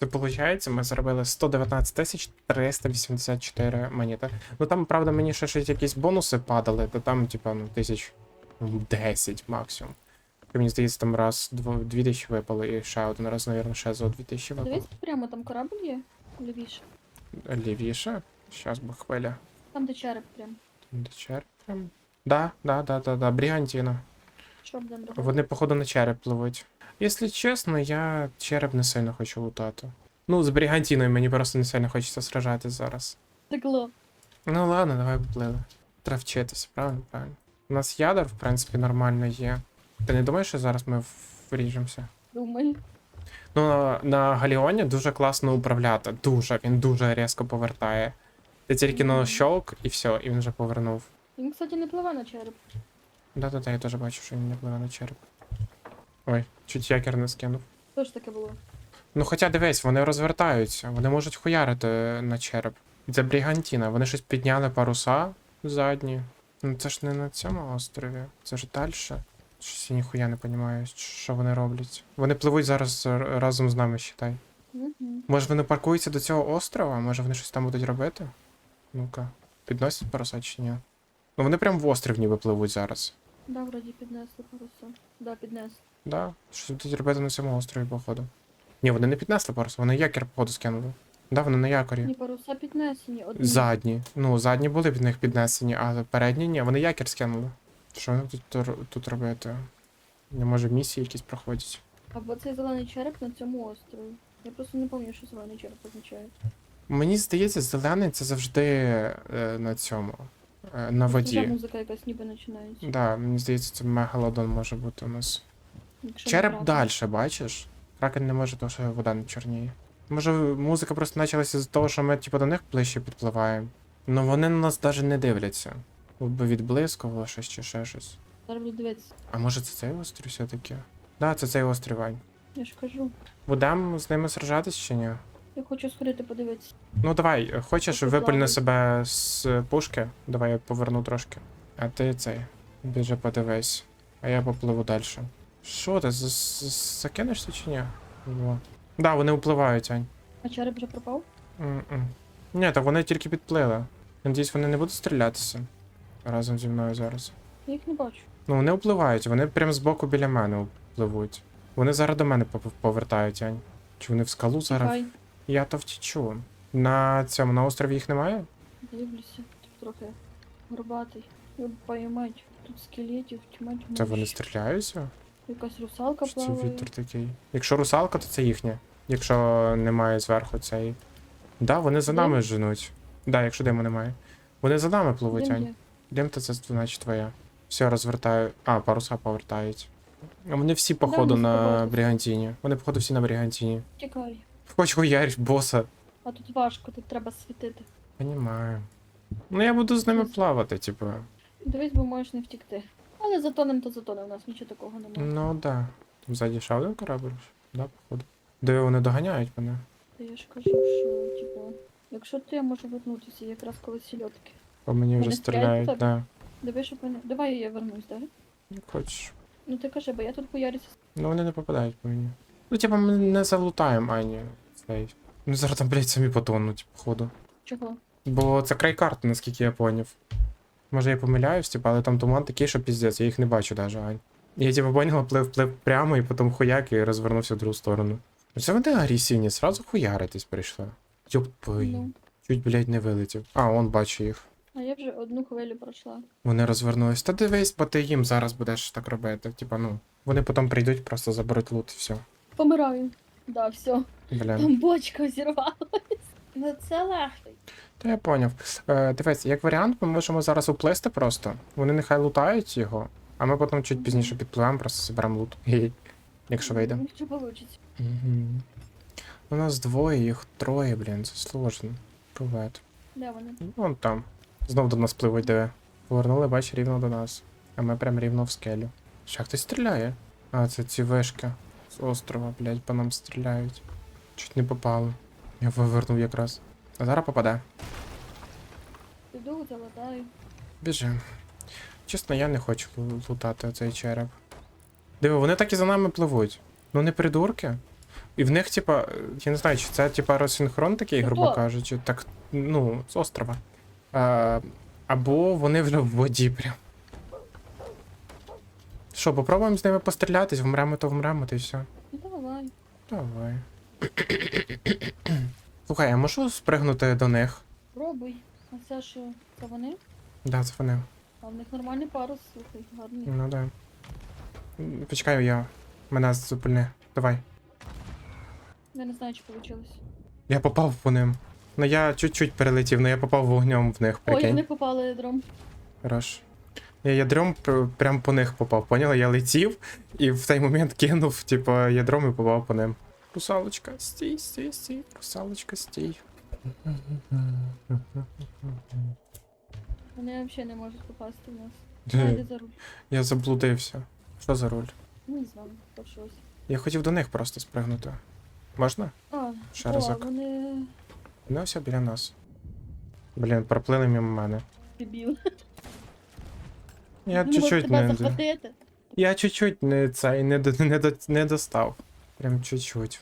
Це виходить, ми заробили 119 тисяч 384 монети. Ну там, правда, мені ще щось якісь бонуси падали, то там, типа, ну, тисяч 10 максимум. І Мені здається, там раз дво- 2000 випало, і ще один раз, мабуть, ще за 2000 випало. Дивись, прямо там корабль є. Лівіше. Лівіше. Щас би хвиля. Там де череп прям. Там де череп прям. Да, да, да, да, да, Брігантіна. Що будемо робити? Вони, походу, на череп пливуть. Якщо чесно, я череп не сильно хочу лутати. Ну, з Брігантіною мені просто не сильно хочеться сражатись зараз. Текло. Ну ладно, давай поплили. Треба вчитися, правильно? Правильно. У нас ядер, в принципі, нормально є. Ти не думаєш, що зараз ми вріжемося? Думаю. Ну, на, на Галіоні дуже класно управляти. Дуже, він дуже різко повертає. Ти тільки на щолк і все, і він вже повернув. Він, кстати, не пливе на череп. Да-да-да, я теж бачу, що він не пливе на череп. Ой, чуть якір не скинув. Що ж таке було? Ну, хоча дивись, вони розвертаються, вони можуть хуярити на череп. Це Брігантіна, вони щось підняли паруса задні. Ну це ж не на цьому острові, це ж далі. Щось я ніхуя не розумію, що вони роблять. Вони пливуть зараз разом з нами, считай. Угу. Може вони паркуються до цього острова? Може вони щось там будуть робити? Ну-ка, підносять паруса чи ні? Ну вони прям в острів ніби пливуть зараз. Да, вроді піднесли паруса. Да, піднесли. Да, щось будуть робити на цьому острові, походу. Ні, вони не піднесли парус, вони якір, походу, скинули. Да, вони на якорі. Ні, паруса піднесені. Одні. Задні. Ну, задні були від них піднесені, а передні ні, вони якір скинули. Що вони тут, тут робити? Не може місії якісь проходять. Або цей зелений череп на цьому острові. Я просто не пам'ятаю, що зелений череп означає. Мені здається, зелений це завжди е, на цьому. Е, на воді. музика якась ніби починається. Да, мені здається, це мегалодон може бути у нас. Якщо Череп далі, бачиш? Кракен не може, тому що вода не чорніє. Може, музика просто почалася з того, що ми типу, до них ближче підпливаємо. Ну вони на нас навіть не дивляться. Бо відблискувало щось чи ще щось. Зараз буду дивитися. А може це цей острів все-таки? Да, це цей острів, Вань. Я ж кажу. Будемо з ними сражатись чи ні? Я хочу сходити подивитися. Ну давай, хочеш плавають. себе з пушки? Давай я поверну трошки. А ти цей. Біжи подивись. А я попливу далі. Що ти, закинешся чи ні? Во. Да, вони впливають, Ань. А череп вже пропав? М-м. Ні, то вони тільки підплили. Надіюсь, вони не будуть стрілятися разом зі мною зараз. Я їх не бачу. Ну, вони впливають, вони прямо збоку біля мене впливуть. Вони зараз до мене повертають, Ань. Чи вони в скалу зараз? Чекай, Я то втічу. На цьому, на острові їх немає? дивлюся. Тут трохи горбатий. Я поймать. Тут скелетів, тьмать. Це вони стріляються? Якась русалка Чи це плаває. вітер такий? Якщо русалка, то це їхня. Якщо немає зверху цей. Да, вони за Дим? нами женуть. Да, якщо диму немає. Вони за нами пливуть, Дим Ань. є. Дим то це значить твоя. Все, розвертаю. А, паруса повертають. А вони всі, походу, ми на спробували. Брігантіні. Вони, походу, всі на Брігантіні. Тікай. Хоч хуярь, боса. А тут важко, тут треба світити. Понімаю. Ну я буду з ними плавати, типу. Дивись, бо можеш не втікти. Але затонем то затонем, у нас нічого такого немає. Ну да. Там ззаді ще один корабль. Да, походу. Диви, вони доганяють мене. Та я ж кажу, що, типу, якщо ти я можу вернутися, якраз коли сільотки. По мені вже Вони стріляють стріляють, да. Диви, щоб мене. Давай я вернусь, да? Як Хочеш. Ну ти кажи, бо я тут хуярюся. Ну вони не попадають по мені. Ну, типа, ми не залутаємо, Ані. Цей. Ну зараз там, блядь, самі потонуть, походу. Чого? Бо це край карти, наскільки я поняв. Може я помиляюсь, типа, але там туман такий, що піздець, я їх не бачу даже, Ань. Я типа поняла, плив, плив прямо і потім хуяк і розвернувся в другу сторону. Ну це вони агресивні, сразу хуяритись прийшли. Йопий. Ну. Чуть, блядь, не вилетів. А, он бачу їх. А я вже одну хвилю пройшла. Вони розвернулись. Та дивись, бо ти їм зараз будеш так робити. Типа, ну. Вони потім прийдуть, просто заберуть лут і все. Помираю. Да, все. Бля. Там бочка зірвалась. Ну це легко. Та я поняв. Е, дивись, як варіант, ми можемо зараз уплисти просто. Вони нехай лутають його, а ми потім чуть пізніше підпливемо, просто зберемо лут. Якщо вийде. Що вийде? Угу. У нас двоє, їх троє, блін, це сложно. Привет. Де вони? Вон там. Знов до нас пливуть, диви. Повернули, бач, рівно до нас. А ми прям рівно в скелю. Ще хтось стріляє. А, це ці вишки з острова, блядь, по нам стріляють. Чуть не попало. Я вивернув якраз. А зараз попаде. Піду, заладаю. Біжи. Чесно, я не хочу лутати цей череп. Диви, вони так і за нами пливуть. Ну не придурки. І в них, типа, е, я не знаю, чи це типа розсинхрон такий, грубо кажучи, так, ну, з острова. А, або вони вже в воді прям. Що, попробуємо з ними пострілятись, вмремо, то вмремо, то й все. Ну давай. Давай. Слухай, я можу спригнути до них? Пробуй. А це що? Це вони? Да, це вони. А в них нормальний парус, слухай, гарний. Ну да. М, Почекай, я. Мене зупини. Давай. Я не знаю, чи вийшло. Я попав по ним. Ну я чуть-чуть перелетів, але я попав вогнем в них, Ой, прикинь. вони попали ядром. Хорош. Я ядром прям по них попав, поняла? Я летів і в той момент кинув, типу, ядром і попав по ним. Русалочка, стій, стій, стій, русалочка, стій. Вони взагалі не можуть попасти в нас. Найди за руль. Я заблудився. Що за роль? Не знаю, то щось. Я хотів до них просто спригнути. Можна? А, Ще о, разок. вони Ну, все біля нас. Блін, проплили мимо мене. дебіл. Я можуть чуть-чуть тебе не. захватити. Я чуть-чуть не цей не, до, не, до, не достав. Прям чуть-чуть.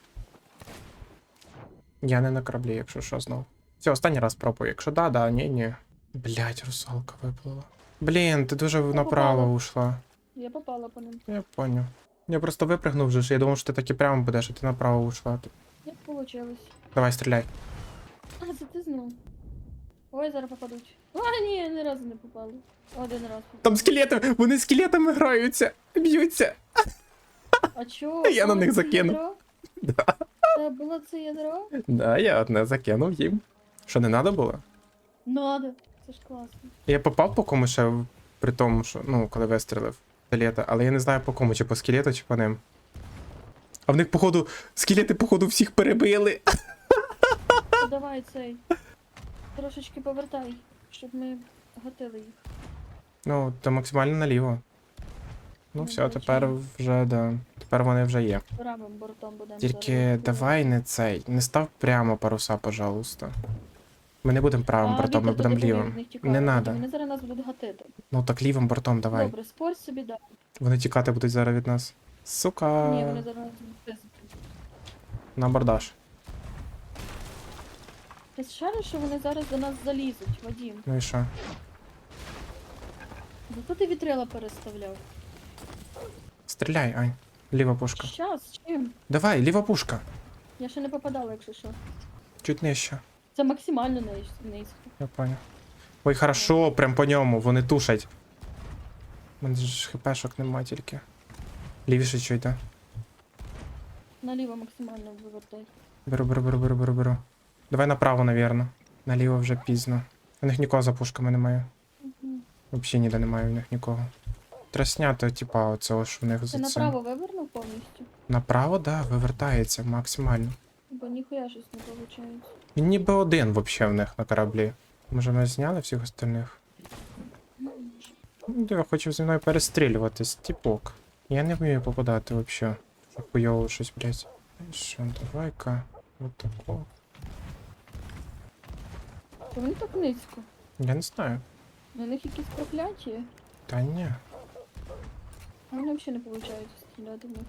Я не на кораблі, якщо що знов. Все, останній раз пробую. Якщо да, да, ні, ні. Блять, русалка виплила. Блін, ти дуже направо ушла. Я попала по ним. Я поняв. Я просто випрыгнув вже я думав, що ти так і прямо будеш, а ти направо ушла. Як вийшло? Давай, стріляй. А, це ти знов. Ой, зараз попадуть. А, ні, ні разу не попали. Один раз попали. Там скелети, вони скелетами граються, б'ються. А чо? Я на них це закинув. Да. Це було це ядро? Да, я одне закинув їм. Що не треба було? Надо. Це ж класно. Я попав по кому ще в- при тому, що, ну, коли вистрілив скелета, але я не знаю по кому, чи по скелету, чи по ним. А в них, походу, скелети, походу, всіх перебили. Ну, давай цей. Трошечки повертай, щоб ми гатили їх. Ну, то максимально наліво. Ну, Ну, все, тепер вже, да. Тепер вони вже є. Правим бортом будемо. Тільки давай не цей. Не став прямо паруса, пожалуйста. Ми не будемо правим А, бортом, ми будемо лівим. Не надо. Вони зараз нас будуть гатити. Ну так лівим бортом давай. Добре, спорь собі, да. Вони тікати будуть зараз від нас. Сука. Ні, вони зараз без. На абордаж. Ти шариш, що вони зараз до нас залізуть, Вадім. Ну і що? Зато ти вітрила переставляв. Стріляй, Ань. Ліва пушка. Щас, чим? Давай, ліва пушка. Я ще не попадала, якщо що. Чуть нижче. Це максимально низь- низько. Я понял. Ой, хорошо, прям по ньому, вони тушать. У мене ж хпшок нема тільки. Лівіше чуть, да? Наліво максимально вивертай. Беру, беру, беру, беру, беру, беру. Давай направо, навірно. Наліво вже пізно. У них нікого за пушками немає. Мгм. Взагалі ніде немає у них нікого. Треба типа, оцього, що у них Ти за цим. направо вивернув повністю? Направо, да, вивертається максимально. Бо ніхуя щось не виходить. Він ніби один вообще в них на кораблі. Може ми зняли всіх остальних? Ну, Я хочу зі мною перестрілюватись, типок. Я не вмію попадати вообще. Це Хуйово щось, блядь. Що, давай-ка. Вот тако. Вони так низько. Я не знаю. На них якісь прокляття. Та ні. А вони взагалі не виходить стріляти в них.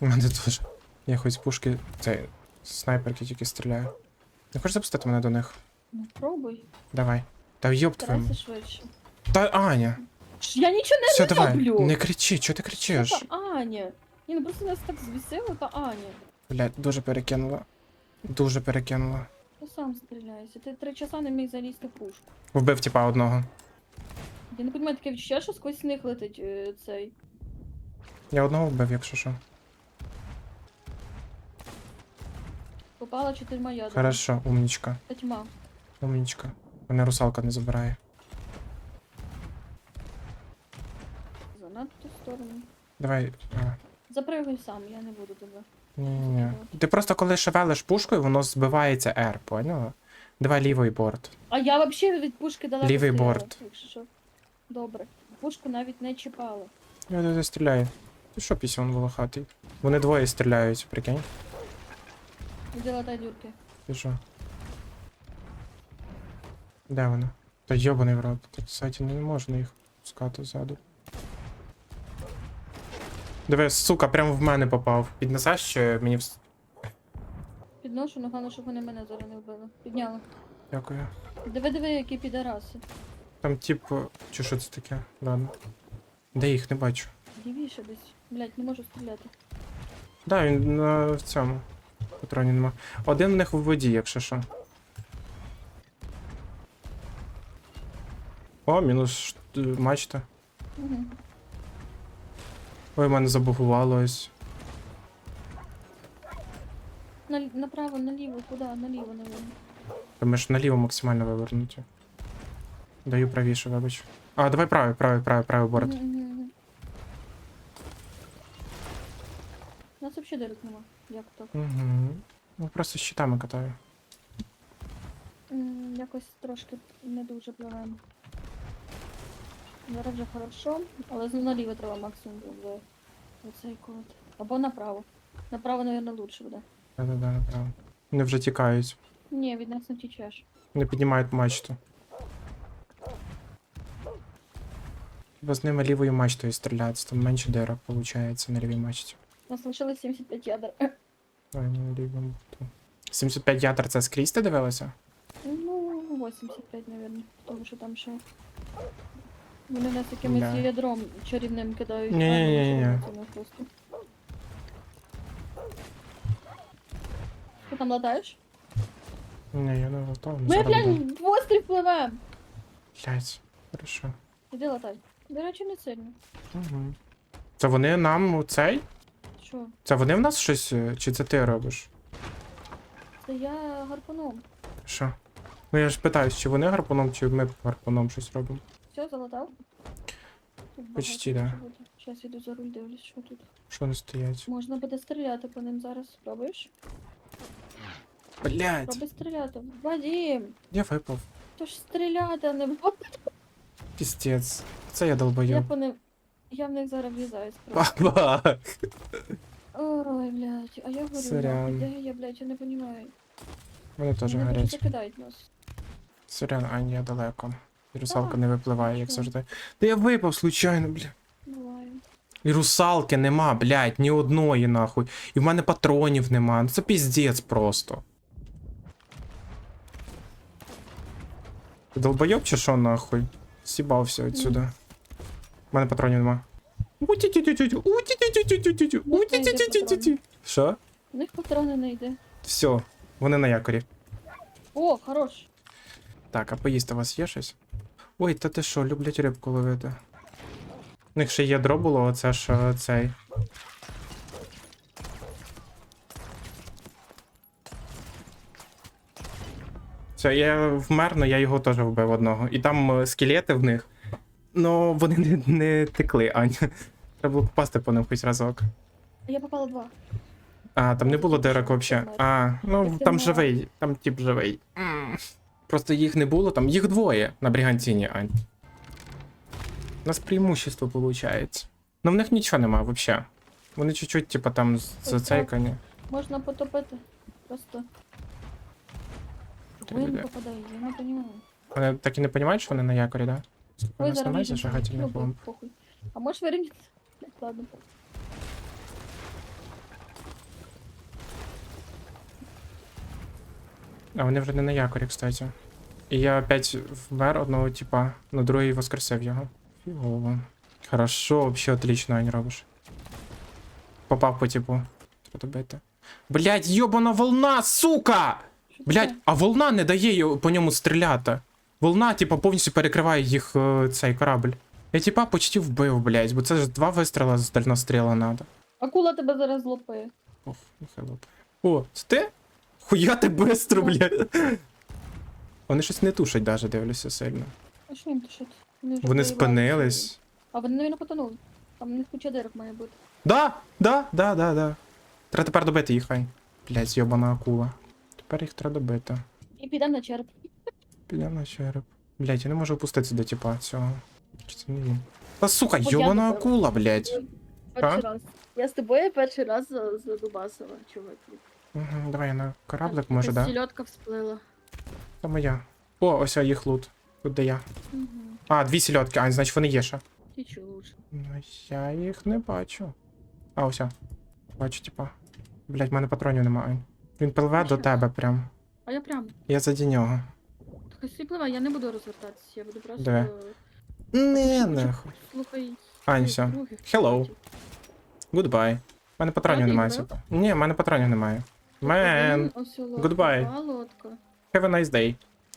У мене теж. Я хоч з пушки. Цей. з Снайперки тільки стріляю. Не хочеш запустити мене до них? Ну пробуй, Давай. Та йоб старайся швидше. Та Аня! Ш, Я нічого не Все, давай. роблю! Не кричи, чого ти кричиш? Та Аня! Ні, ну просто нас так звісило, та Аня. Блядь, дуже перекинула. Дуже перекинула. Ти сам стріляєшся. Ти три часа не міг залізти в пушку. Вбив типа одного. Я не розумію, таке відчуття, що сквозь них летить е, цей. Я одного вбив, якщо що. Попала чотирма ядрами. Хорошо, умнічка. Та тьма. Умнічка. Мене русалка не забирає. Занадто в сторону. Давай. А, Запригуй сам, я не буду тебе. ні-ні-ні. Ти просто коли шевелиш пушкою, воно збивається R, поняла? Давай лівий борт. А я взагалі від пушки далеко Лівий стояла, борт. Якщо що. Добре. Пушку навіть не чіпала. Я туди стріляю. Ти що пісюн волохатий? Вони двоє стріляють, прикинь. Іди летай дюрки. Ти що? Де вони? Та йобаний в рот. Так, кстати, не можна їх пускати ззаду. Диви, сука, прямо в мене попав. Піднесеш чи мені вс... Підношу, ну головне, щоб вони мене зараз не вбили. Підняла. Дякую. Диви, диви, які підараси. Там тип. Чи що це таке? Ладно. Де їх не бачу. Лівіше десь. Блять, не можу стріляти. Да, він на в цьому. Патроні нема. Один в них в воді, якщо що. О, мінус е, мачта. Угу. Ой, мене забугувало ось. На, направо, наліво, куди? Наліво, наверное. Та Ми ж наліво максимально вивернуті. Даю правіше, вибач. А, давай правий, правий, правий, правий борт. Мгм, мгм, мгм. У нас взагалі дирок нема. Як так? Угу. Ну просто щитами катаю. М, Якось трошки не дуже пливемо. Зараз вже хорошо, але знову наліво треба максимум буде оцей код. Або направо. Направо, мабуть, лучше буде. Да-да-да, направо. Вони вже тікають. Ні, від нас не тічеш. Не піднімають мачту. З ними лівою мачтою стріляти, там менше дирок виходить на лівій мачті. У нас лишилось 75 ядер. Ой, на лівому. борту. 75 ядер це скрізь ти дивилася? Ну, 85, мабуть. Тому що там ще. Вони нас якимось Да. ядром чарівним кидають. Ні-ні-ні-ні. А, просто. Ти там латаєш? Ні, я не готовий. Ми, блядь, в острів пливем! Блять, хорошо. Іди латай. До речі, не сильно. Угу. Це вони нам у цей? Що? Це вони в нас щось, е, чи це ти робиш? Це я гарпуном. Що? Ну я ж питаюсь, чи вони гарпуном, чи ми гарпуном щось робимо. Все, залатав? Тут Почти, багато да. чого буде. Щас іду за руль, дивлюсь, що тут. Що вони стоять? Можна буде стріляти по ним зараз. Спробуєш? Блять, Спробуй стріляти. Вадим! я випав. То ж стріляти, а не в- Пістець. Це я Я долбою. по ним. Я в них зараз в'їзаюсь просто. Ой, блядь, а я говорю, Сорян. нахуй, де я, блядь, я не розумію. Вони теж Вони дуже горять. закидають нас. Сорян, Ань, я далеко. І русалка А, не випливає, як що? завжди. Та я випав случайно, бля. Буває. І русалки нема, блядь, ні одної нахуй. І в мене патронів нема. Ну це піздець просто. Ти долбойоб чи що нахуй? Сібався отсюда. У мене патронів нема. Що? У них патрони не йде. Все, вони на якорі. О, хорош. Так, а поїсти у вас є щось? Ой, та ти що, люблять рибку ловити. У них ще ядро було, оце ж цей. Все, я вмер, но я його теж вбив одного. І там е, скелети в них. Ну, вони не, не текли, Ань. Треба було попасти по ним хоч разок. Я попала два. А, там не було дирок взагалі. А, ну там живий, там тип живий. Просто їх не було, там їх двоє на бригантині, Ань. У нас преимущество виходить. Ну в них нічого нема взагалі. Вони чуть-чуть, типа там зацейкані. Можна потопити. Просто. Ой, я не попадаю, я не розумію. Вони так і не розуміють, що вони на якорі, да? У Ой, нас зараз немає вийдемо. зажигательних Ну, бомб. похуй. А можеш вирівняти? Ладно. А вони вже не на якорі, кстати. І я опять вмер одного типа, на другий воскресив його. Фігово. Хорошо, вообще отлично, Ань, робиш. Попав по типу. Треба добити. Блять, йобана волна, сука! Блять, а волна не дає по ньому стріляти. Волна, типа, повністю перекриває їх е, цей корабль. Я типа почти вбив, блять, бо це ж два вистріла з дальностріла надо. Акула тебе зараз злопає. Ох, нехай лопає. О, це ти? Хуя ти бистро, блядь. Вони щось не тушать даже, дивлюся сильно. А що їм тушить? вже Вони спинились. А вони, навіть, потонули. Там у них куча дирок має бути. Да, да, да, да, да. Треба тепер добити їх, хай. Блядь, йобана акула. Тепер їх треба добити. І підемо на череп. Підемо на череп. Блядь, я не можу опуститися до типа цього. Чи це не він? Та сука, йобана акула, блядь. Перший раз. Я з тобою перший раз задубасила, чувак. Угу, давай я на кораблик, може, да? Сільотка всплила. Це моя. О, ось їх лут. Тут де я. Угу. А, дві сільотки, а, значить вони є ще. Ти лучше? Ну, я їх не бачу. А, ось. Бачу, типа. Блять, в мене патронів немає. Він пливе до тебе прям. А я прям. Я заді нього. Так ось пливе, я не буду розвертатися, я буду просто. Диви. Не, нахуй. Слухай. Ань, все. других Hello. Goodbye. У мене патронів немає, іграв? сука. Ні, в мене патронів немає. Оселок, goodbye. лодка. have a nice day.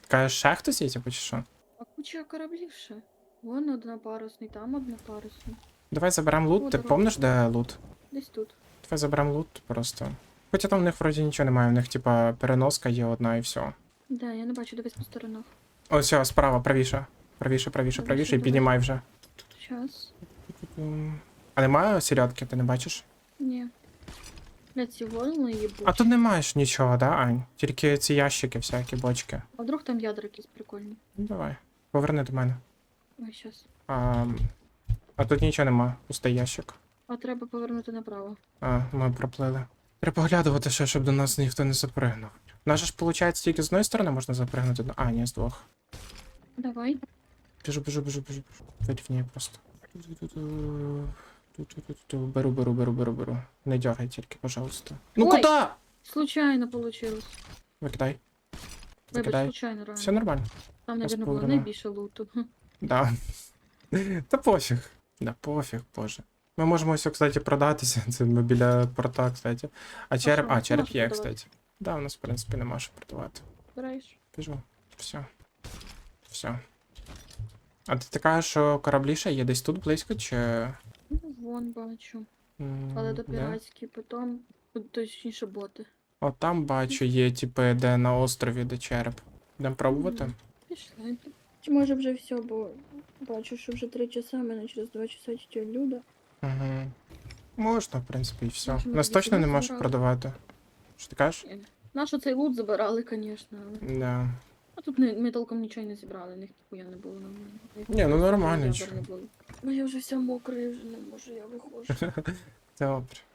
Кажеш, ще хтось є, типу, чи що? А куча кораблів ще. Вон однопарусний, там однопарусний. Давай заберемо лут. Ти давай. помниш, де лут? Десь тут. Давай заберемо лут просто. Хоча там в них вроді нічого немає, в них, типа, переноска є одна і все. Да, я не бачу, дивись по сторонах. Ось, все, справа, правіше. Правіше, правіше, правіше, і піднімай вже. Щас. М. А немає сірятки, ти не бачиш? Ні. Бля, ці волни їбуть. А тут не маєш нічого, да, Ань? Тільки ці ящики, всякі бочки. А вдруг там ядра якісь прикольні? Ну давай. Поверни до мене. Ой, щас. А, а тут нічого нема, пустий ящик. А треба повернути направо. А, ми проплили. Треба поглядувати ще, щоб до нас ніхто не запригнув. У нас же ж, виходить, тільки з одної сторони можна запригнути. А, ні, з двох. Давай. Біжу, біжу, біжу, біжу. Вирівняй просто. Беру, беру, беру, беру, беру. Не дергай тільки, пожалуйста. Ну Ой! куди? Случайно получилось. Викидай. Вибач, Викидай. случайно реально. Все нормально. Там, мабуть, було повернемо. найбільше луту. Да. Та пофіг. Да пофіг, боже. Ми можемо все, кстати, продатися. Це ми біля порта, кстати. А череп. що, А, череп є, кстати. Да, у нас, в принципі, нема що продавати. Збираєш? Біжу. Все. Все. А ти така, що кораблі ще є десь тут близько, чи. Ну, вон бачу. м, Але до піратські, потім. Точніше боти. От там бачу, є, типи, де на острові, де череп. Йдемо пробувати. Мгм. Пішли. Чи може вже все, бо бачу, що вже три часа, мене через два часа тітя Люда. Угу. Можна, в принципі, і все. Може, Нас точно не можеш забрали? продавати. Що ти кажеш? Нашу цей лут забирали, звісно, але. Да. А тут ми, ми толком нічого не зібрали, них ніхуя не було нормально. Ні, ну нормально, не. Ну я вже вся мокра, я вже не можу, я виходжу. Добре.